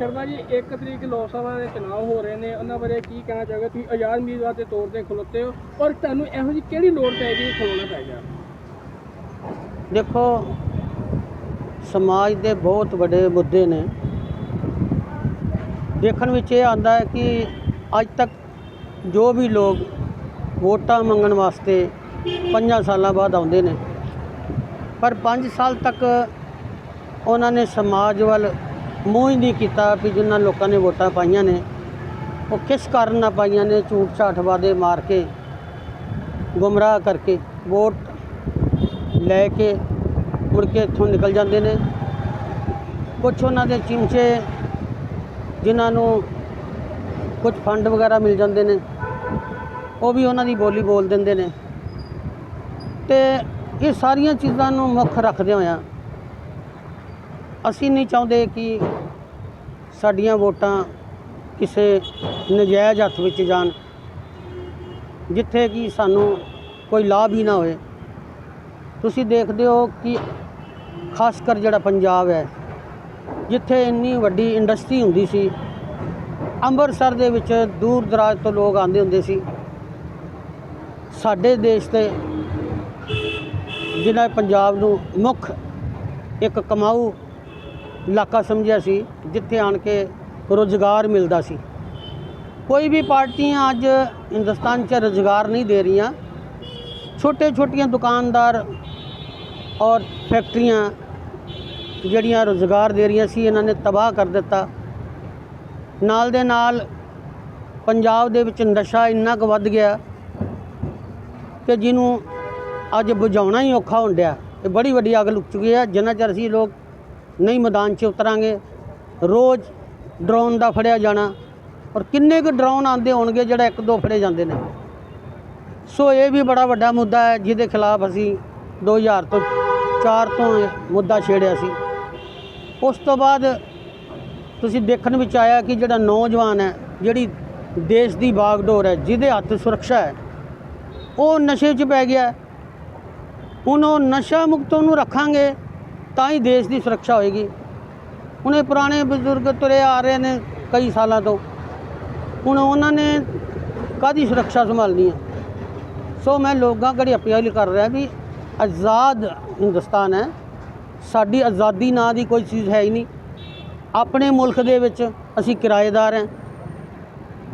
ਸ਼ਰਮਾ ਜੀ 1 ਤਰੀਕ ਲੋਕ ਸਭਾ ਦੇ ਚੁਣਾਵ ਹੋ ਰਹੇ ਨੇ। ਉਹਨਾਂ ਬਾਰੇ ਕੀ ਕਹਿਣਾ ਚਾਹੋਗੇ? ਤੁਸੀਂ ਆਜ਼ਾਦ ਉਮੀਦਵਾਰ ਦੇ ਤੌਰ ਤੇ ਖਲੋਤੇ ਹੋ ਔਰ ਤੁਹਾਨੂੰ ਇਹੋ ਜਿਹੀ ਕਿਹੜੀ ਲੋੜ ਪੈ ਗਈ ਖਲੋਣਾ ਪੈ ਗਿਆ? ਦੇਖੋ, ਸਮਾਜ ਦੇ ਬਹੁਤ ਵੱਡੇ ਮੁੱਦੇ ਨੇ। ਦੇਖਣ ਵਿੱਚ ਇਹ ਆਂਦਾ ਹੈ ਕਿ ਅੱਜ ਤੱਕ ਜੋ ਵੀ ਲੋਕ ਵੋਟਾਂ ਮੰਗਣ ਵਾਸਤੇ ਪੰਜਾਂ ਸਾਲਾਂ ਬਾਅਦ ਆਉਂਦੇ ਨੇ, ਪਰ 5 ਸਾਲ ਤੱਕ ਉਹਨਾਂ ਨੇ ਸਮਾਜ ਵੱਲ ਮੋਹ ਹੀ ਨਹੀਂ ਕੀਤਾ ਵੀ ਜਿਨ੍ਹਾਂ ਲੋਕਾਂ ਨੇ ਵੋਟਾਂ ਪਾਈਆਂ ਨੇ। ਉਹ ਕਿਸ ਕਾਰਨ ਨਾ ਪਾਈਆਂ ਨੇ ਝੂਠ ਝਾਠ ਵਾਦੇ ਮਾਰ ਕੇ, ਗੁੰਮਰਾਹ ਕਰਕੇ ਵੋਟ ਲੈ ਕੇ ਮੁੜ ਕੇ ਇੱਥੋਂ ਨਿਕਲ ਜਾਂਦੇ ਨੇ। ਕੁਝ ਉਹਨਾਂ ਦੇ ਚਿਮਚੇ ਜਿਨ੍ਹਾਂ ਨੂੰ ਕੁਝ ਫੰਡ ਵਗੈਰਾ ਮਿਲ ਜਾਂਦੇ ਨੇ, ਉਹ ਵੀ ਉਹਨਾਂ ਦੀ ਬੋਲੀ ਬੋਲ ਦਿੰਦੇ ਨੇ। ਤੇ ਇਹ ਸਾਰੀਆਂ ਚੀਜ਼ਾਂ ਨੂੰ ਮੁੱਖ ਰੱਖਦੇ ਹੋਇਆਂ ਅਸੀਂ ਨਹੀਂ ਚਾਹੁੰਦੇ ਕਿ ਸਾਡੀਆਂ ਵੋਟਾਂ ਕਿਸੇ ਨਜਾਇਜ਼ ਹੱਥ ਵਿੱਚ ਜਾਣ, ਜਿੱਥੇ ਕਿ ਸਾਨੂੰ ਕੋਈ ਲਾਭ ਹੀ ਨਾ ਹੋਵੇ ਤੁਸੀਂ ਦੇਖਦੇ ਹੋ ਕਿ ਖਾਸ ਕਰ ਜਿਹੜਾ ਪੰਜਾਬ ਹੈ, ਜਿੱਥੇ ਇੰਨੀ ਵੱਡੀ ਇੰਡਸਟਰੀ ਹੁੰਦੀ ਸੀ, ਅੰਮ੍ਰਿਤਸਰ ਦੇ ਵਿੱਚ ਦੂਰ ਦਰਾਜ ਤੋਂ ਲੋਕ ਆਉਂਦੇ ਹੁੰਦੇ ਸੀ। ਸਾਡੇ ਦੇਸ਼ ਦੇ ਜਿਹੜਾ ਪੰਜਾਬ ਨੂੰ ਮੁੱਖ ਇੱਕ ਕਮਾਊ ਇਲਾਕਾ ਸਮਝਿਆ ਸੀ, ਜਿੱਥੇ ਆਣ ਕੇ ਰੋਜ਼ਗਾਰ ਮਿਲਦਾ ਸੀ। ਕੋਈ ਵੀ ਪਾਰਟੀਆਂ ਅੱਜ ਹਿੰਦੁਸਤਾਨ 'ਚ ਰੋਜ਼ਗਾਰ ਨਹੀਂ ਦੇ ਰਹੀਆਂ। ਛੋਟੇ ਛੋਟੀਆਂ ਦੁਕਾਨਦਾਰ ਔਰ ਫੈਕਟਰੀਆਂ ਜਿਹੜੀਆਂ ਰੋਜ਼ਗਾਰ ਦੇ ਰਹੀਆਂ ਸੀ, ਇਹਨਾਂ ਨੇ ਤਬਾਹ ਕਰ ਦਿੱਤਾ। ਨਾਲ ਦੇ ਨਾਲ ਪੰਜਾਬ ਦੇ ਵਿੱਚ ਨਸ਼ਾ ਇੰਨਾ ਕੁ ਵੱਧ ਗਿਆ ਕਿ ਜਿਹਨੂੰ ਅੱਜ ਬੁਝਾਉਣਾ ਹੀ ਔਖਾ ਹੋਣ ਇਹ ਬੜੀ ਵੱਡੀ ਅੱਗ ਲੁਕ ਚੁੱਕੀ ਹੈ। ਜਿੰਨਾ ਚਿਰ ਅਸੀਂ ਲੋਕ ਨਹੀਂ ਮੈਦਾਨ 'ਚ ਉਤਰਾਂਗੇ। ਰੋਜ਼ ਡਰੋਨ ਦਾ ਫੜਿਆ ਜਾਣਾ। ਔਰ ਕਿੰਨੇ ਕੁ ਡਰੋਨ ਆਉਂਦੇ ਹੋਣਗੇ ਜਿਹੜਾ ਇੱਕ ਦੋ ਫੜੇ ਜਾਂਦੇ ਨੇ। ਸੋ ਇਹ ਵੀ ਬੜਾ ਵੱਡਾ ਮੁੱਦਾ ਹੈ, ਜਿਹਦੇ ਖਿਲਾਫ ਅਸੀਂ 2000 ਤੋਂ 4 ਤੋਂ ਮੁੱਦਾ ਛੇੜਿਆ ਸੀ। ਉਸ ਤੋਂ ਬਾਅਦ ਤੁਸੀਂ ਦੇਖਣ ਵਿੱਚ ਆਇਆ ਕਿ ਜਿਹੜਾ ਨੌਜਵਾਨ ਹੈ, ਜਿਹੜੀ ਦੇਸ਼ ਦੀ ਬਾਗਡੋਰ ਹੈ, ਜਿਹਦੇ ਹੱਥ ਸੁਰੱਖਿਆ ਹੈ, ਉਹ ਨਸ਼ੇ 'ਚ ਪੈ ਗਿਆ। ਹੁਣ ਉਹ ਨਸ਼ਾ ਮੁਕਤ ਉਹਨੂੰ ਰੱਖਾਂਗੇ। ਤਾਂ ਹੀ ਦੇਸ਼ ਦੀ ਸੁਰੱਖਿਆ ਹੋਏਗੀ। ਹੁਣ ਇਹ ਪੁਰਾਣੇ ਬਜ਼ੁਰਗ ਤੁਰੇ ਆ ਰਹੇ ਨੇ ਕਈ ਸਾਲਾਂ ਤੋਂ। ਹੁਣ ਉਹਨਾਂ ਨੇ ਕਾਦੀ ਸੁਰੱਖਿਆ ਸੰਭਾਲਣੀ ਹੈ? ਸੋ ਮੈਂ ਲੋਕਾਂ ਘੜੀ ਅਪੀਲ ਕਰ ਰਿਹਾ ਵੀ ਆਜ਼ਾਦ ਹਿੰਦੁਸਤਾਨ ਹੈ। ਸਾਡੀ ਆਜ਼ਾਦੀ ਨਾਂ ਦੀ ਕੋਈ ਚੀਜ਼ ਹੈ ਹੀ ਨਹੀਂ। ਆਪਣੇ ਮੁਲਕ ਦੇ ਵਿੱਚ ਅਸੀਂ ਕਿਰਾਏਦਾਰ ਹਾਂ।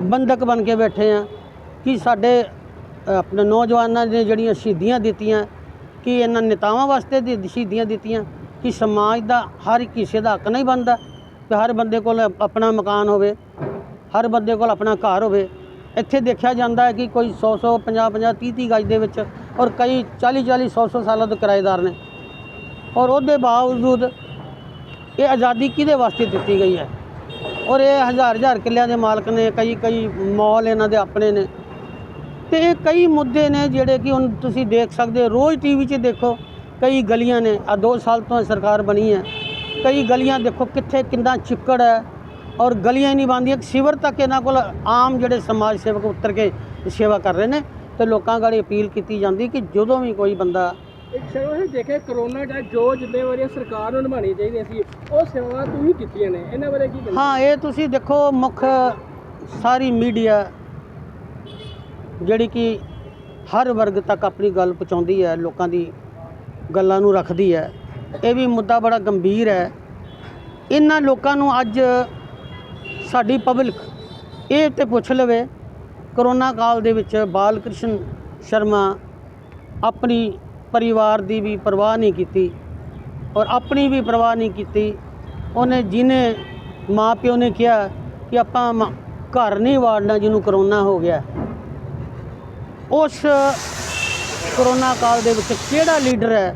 ਬੰਦਕ ਬਣ ਕੇ ਬੈਠੇ ਹਾਂ ਕਿ ਸਾਡੇ ਆਪਣੇ ਨੌਜਵਾਨਾਂ ਨੇ ਜਿਹੜੀਆਂ ਸ਼ਹੀਦੀਆਂ ਦਿੱਤੀਆਂ, ਕਿ ਇਹਨਾਂ ਨੇਤਾਵਾਂ ਵਾਸਤੇ ਸ਼ਹੀਦੀਆਂ ਦਿੱਤੀਆਂ। ਕਿ ਸਮਾਜ ਦਾ ਹਰ ਇੱਕ ਹਿੱਸੇ ਦਾ ਹੱਕ ਨਹੀਂ ਬਣਦਾ ਕਿ ਹਰ ਬੰਦੇ ਕੋਲ ਆਪਣਾ ਮਕਾਨ ਹੋਵੇ, ਹਰ ਬੰਦੇ ਕੋਲ ਆਪਣਾ ਘਰ ਹੋਵੇ। ਇੱਥੇ ਦੇਖਿਆ ਜਾਂਦਾ ਹੈ ਕਿ ਕੋਈ 100 100 50 50 30 30 ਗਜ ਦੇ ਵਿੱਚ ਔਰ ਕਈ 40 40 100 100 ਸਾਲਾਂ ਤੋਂ ਕਿਰਾਏਦਾਰ ਨੇ। ਔਰ ਉਹਦੇ ਬਾਵਜੂਦ ਇਹ ਆਜ਼ਾਦੀ ਕਿਹਦੇ ਵਾਸਤੇ ਦਿੱਤੀ ਗਈ ਹੈ? ਔਰ ਇਹ ਹਜ਼ਾਰ ਹਜ਼ਾਰ ਕਿੱਲਿਆਂ ਦੇ ਮਾਲਕ ਨੇ, ਕਈ ਕਈ ਮਾਲ ਇਹਨਾਂ ਦੇ ਆਪਣੇ ਨੇ। ਤੇ ਇਹ ਕਈ ਮੁੱਦੇ ਨੇ ਜਿਹੜੇ ਕਿ ਹੁਣ ਤੁਸੀਂ ਦੇਖ ਸਕਦੇ ਹੋ। ਰੋਜ਼ ਟੀਵੀ 'ਚ ਦੇਖੋ ਕਈ ਗਲੀਆਂ ਨੇ ਆ 2 ਸਾਲ ਤੋਂ ਸਰਕਾਰ ਬਣੀ ਹੈ। ਕਈ ਗਲੀਆਂ ਦੇਖੋ ਕਿੱਥੇ ਕਿੰਨਾ ਚਿੱਕੜ ਹੈ ਔਰ ਗਲੀਆਂ ਨਹੀਂ ਬਣਦੀਆਂ ਸਿਵਰ ਤੱਕ ਇਹਨਾਂ ਕੋਲ ਆਮ ਜਿਹੜੇ ਸਮਾਜ ਸੇਵਕ ਉਤਰ ਕੇ ਸੇਵਾ ਕਰ ਰਹੇ ਨੇ ਤੇ ਲੋਕਾਂ ਗਾੜੀ ਅਪੀਲ ਕੀਤੀ ਜਾਂਦੀ ਕਿ ਜਦੋਂ ਵੀ ਕੋਈ ਬੰਦਾ ਇੱਕ ਸ਼ਰਮਾ ਜੀ ਦੇਖੇ ਕਰੋਨਾ ਦਾ ਜੋ ਜ਼ਿੰਮੇਵਾਰੀਆਂ ਸਰਕਾਰ ਨੂੰ ਚਾਹੀਦੀਆਂ ਸੀ ਉਹ ਸੇਵਾ ਤੁਸੀਂ ਕੀਤੀਆਂ ਨੇ ਇਹਨਾਂ ਬਾਰੇ ਕੀ ਹਾਂ ਇਹ ਤੁਸੀਂ ਦੇਖੋ ਮੁੱਖ ਸਾਰੀ ਮੀਡੀਆ ਜਿਹੜੀ ਕਿ ਹਰ ਵਰਗ ਤੱਕ ਆਪਣੀ ਗੱਲ ਪਹੁੰਚਾਉਂਦੀ ਹੈ ਲੋਕਾਂ ਦੀ ਗੱਲਾਂ ਨੂੰ ਰੱਖਦੀ ਹੈ। ਇਹ ਵੀ ਮੁੱਦਾ ਬੜਾ ਗੰਭੀਰ ਹੈ। ਇਹਨਾਂ ਲੋਕਾਂ ਨੂੰ ਅੱਜ ਸਾਡੀ ਪਬਲਿਕ ਇਹ ਤੇ ਪੁੱਛ ਲਵੇ, ਕਰੋਨਾ ਕਾਲ ਦੇ ਵਿੱਚ ਬਾਲ ਕ੍ਰਿਸ਼ਨ ਸ਼ਰਮਾ ਆਪਣੀ ਪਰਿਵਾਰ ਦੀ ਵੀ ਪਰਵਾਹ ਨਹੀਂ ਕੀਤੀ ਔਰ ਆਪਣੀ ਵੀ ਪਰਵਾਹ ਨਹੀਂ ਕੀਤੀ। ਉਹਨੇ ਜਿਹਨੇ ਮਾਂ ਪਿਓ ਨੇ ਕਿਹਾ ਕਿ ਆਪਾਂ ਮ- ਘਰ ਨਹੀਂ ਵਾੜਨਾ ਜਿਹਨੂੰ ਕਰੋਨਾ ਹੋ ਗਿਆ। ਉਸ ਕਰੋਨਾ ਕਾਲ ਦੇ ਵਿੱਚ ਕਿਹੜਾ ਲੀਡਰ ਹੈ?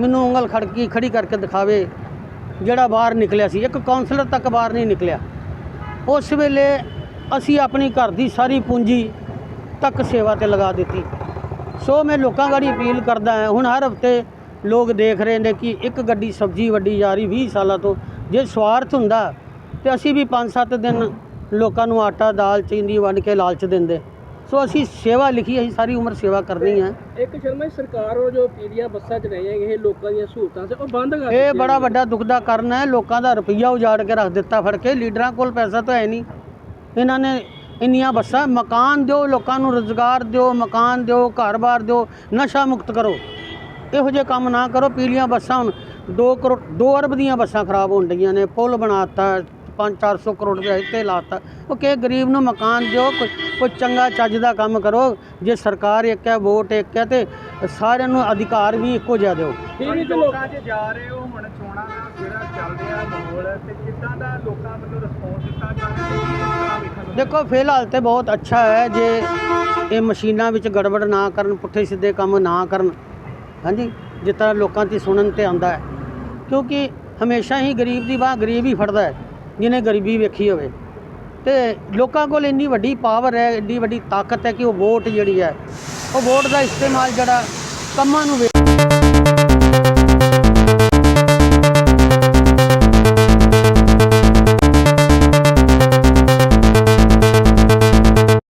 ਮੈਨੂੰ ਉਂਗਲ ਖੜਕੀ ਖੜੀ ਕਰਕੇ ਦਿਖਾਵੇ, ਜਿਹੜਾ ਬਾਹਰ ਨਿਕਲਿਆ ਸੀ। ਇੱਕ ਕਾਉਂਸਲਰ ਤੱਕ ਬਾਹਰ ਨਹੀਂ ਨਿਕਲਿਆ। ਉਸ ਵੇਲੇ ਅਸੀਂ ਆਪਣੀ ਘਰ ਦੀ ਸਾਰੀ ਪੂੰਜੀ ਤੱਕ ਸੇਵਾ ਤੇ ਲਗਾ ਦਿੱਤੀ। ਸੋ ਮੈਂ ਲੋਕਾਂ ਗਾੜੀ ਅਪੀਲ ਕਰਦਾ ਹਾਂ, ਹੁਣ ਹਰ ਹਫ਼ਤੇ ਲੋਕ ਦੇਖ ਰਹੇ ਨੇ ਕਿ ਇੱਕ ਗੱਡੀ ਸਬਜ਼ੀ ਵੱਡੀ ਜਾ ਰਹੀ 20 ਸਾਲਾਂ ਤੋਂ। ਜੇ ਸਵਾਰਥ ਹੁੰਦਾ ਤੇ ਅਸੀਂ ਵੀ 5-7 ਦਿਨ ਲੋਕਾਂ ਨੂੰ ਆਟਾ, ਦਾਲ, ਚੀਨੀ ਵੰਡ ਕੇ ਲਾਲਚ ਦਿੰਦੇ। ਸੋ ਅਸੀਂ ਸੇਵਾ ਲਿਖੀ ਅਸੀਂ ਸਾਰੀ ਉਮਰ ਸੇਵਾ ਕਰਨੀ ਹੈ। ਇੱਕ ਸ਼ਰਮਾ ਸਰਕਾਰ ਉਹ ਜੋ ਪੀੜੀਆਂ ਬੱਸਾਂ ਚ ਰਹੀਆਂ ਇਹ ਲੋਕਾਂ ਦੀਆਂ ਸਹੂਲਤਾਂ ਤੇ ਉਹ ਬੰਦ ਕਰ ਇਹ ਬੜਾ। ਵੱਡਾ ਦੁੱਖ ਦਾ ਕਾਰਨ ਹੈ ਲੋਕਾਂ ਦਾ ਰੁਪਈਆ ਉਜਾੜ ਕੇ ਰੱਖ ਦਿੱਤਾ ਫੜ ਕੇ ਲੀਡਰਾਂ ਕੋਲ ਪੈਸਾ ਤਾਂ ਹੈ ਨਹੀਂ। ਇਹਨਾਂ ਨੇ ਇੰਨੀਆਂ ਬੱਸਾਂ ਮਕਾਨ ਦਿਓ ਲੋਕਾਂ ਨੂੰ ਰੋਜ਼ਗਾਰ ਦਿਓ ਮਕਾਨ ਦਿਓ ਘਰ-ਬਾਰ ਦਿਓ ਨਸ਼ਾ ਮੁਕਤ ਕਰੋ। ਇਹੋ ਜਿਹੇ ਕੰਮ ਨਾ ਕਰੋ ਪੀਲੀਆਂ ਬੱਸਾਂ ਹੁਣ 2 ਕਰੋੜ 2 ਅਰਬ ਦੀਆਂ ਬੱਸਾਂ ਖਰਾਬ ਹੋਣ ਡਈਆਂ ਨੇ ਪੁਲ ਬਣਾਤਾ 5-400 ਕਰੋੜ ਰੁਪਏ ਇੱਥੇ ਲਾਤਾ। ਉਹ ਕਿ ਗਰੀਬ ਨੂੰ ਮਕਾਨ ਦਿਓ ਕੋਈ ਕੋਈ ਚੰਗਾ ਚੱਜ ਦਾ ਕੰਮ ਕਰੋ। ਜੇ ਸਰਕਾਰ ਇੱਕ ਹੈ ਵੋਟ ਇੱਕ ਹੈ ਤੇ ਸਾਰਿਆਂ ਨੂੰ ਅਧਿਕਾਰ ਵੀ ਇੱਕੋ ਜਿਹਾ ਦਿਓ। ਫਿਰ ਵੀ ਤੇ ਲੋਕ ਲੋਕਾਂ 'ਚ ਜਾ ਰਹੇ ਹੋ ਹੁਣ ਚੋਣਾਂ ਦਾ ਜਿਹੜਾ ਚੱਲ ਰਿਹਾ ਮਾਹੌਲ ਤੇ ਕਿੱਦਾਂ ਦਾ ਲੋਕਾਂ ਵੱਲੋਂ ਰਿਸਪੌਂਸ ਦਿੱਤਾ ਜਾ ਰਿਹਾ ਤੇ ਕਿਸ ਤਰ੍ਹਾਂ ਵੇਖਣ ਨੂੰ ਦੇਖੋ ਫਿਲਹਾਲ ਤੇ ਬਹੁਤ ਅੱਛਾ ਹੈ ਜੇ ਇਹ ਮਸ਼ੀਨਾਂ ਵਿੱਚ ਗੜਬੜ ਨਾ ਕਰਨ ਪੁੱਠੇ ਸਿੱਧੇ ਕੰਮ ਨਾ ਕਰਨ। ਹਾਂਜੀ? ਜਿਸ ਤਰ੍ਹਾਂ ਲੋਕਾਂ ਦੀ ਸੁਣਨ ਤੇ ਆਉਂਦਾ ਹੈ। ਕਿਉਂਕਿ ਹਮੇਸ਼ਾ ਹੀ ਗਰੀਬ ਦੀ ਬਾਹ ਗਰੀਬ ਹੀ ਫੜਦਾ ਹੈ। ਜਿਹਨੇ ਗਰੀਬੀ ਵੇਖੀ ਹੋਵੇ। ਤੇ ਲੋਕਾਂ ਕੋਲ ਇੰਨੀ ਵੱਡੀ ਪਾਵਰ ਹੈ, ਇੰਨੀ ਵੱਡੀ ਤਾਕਤ ਹੈ ਕਿ ਉਹ ਵੋਟ ਜਿਹੜੀ ਹੈ, ਉਹ ਵੋਟ ਦਾ ਇਸਤੇਮਾਲ ਜਿਹੜਾ ਕੰਮਾਂ ਨੂੰ ਵੇਖ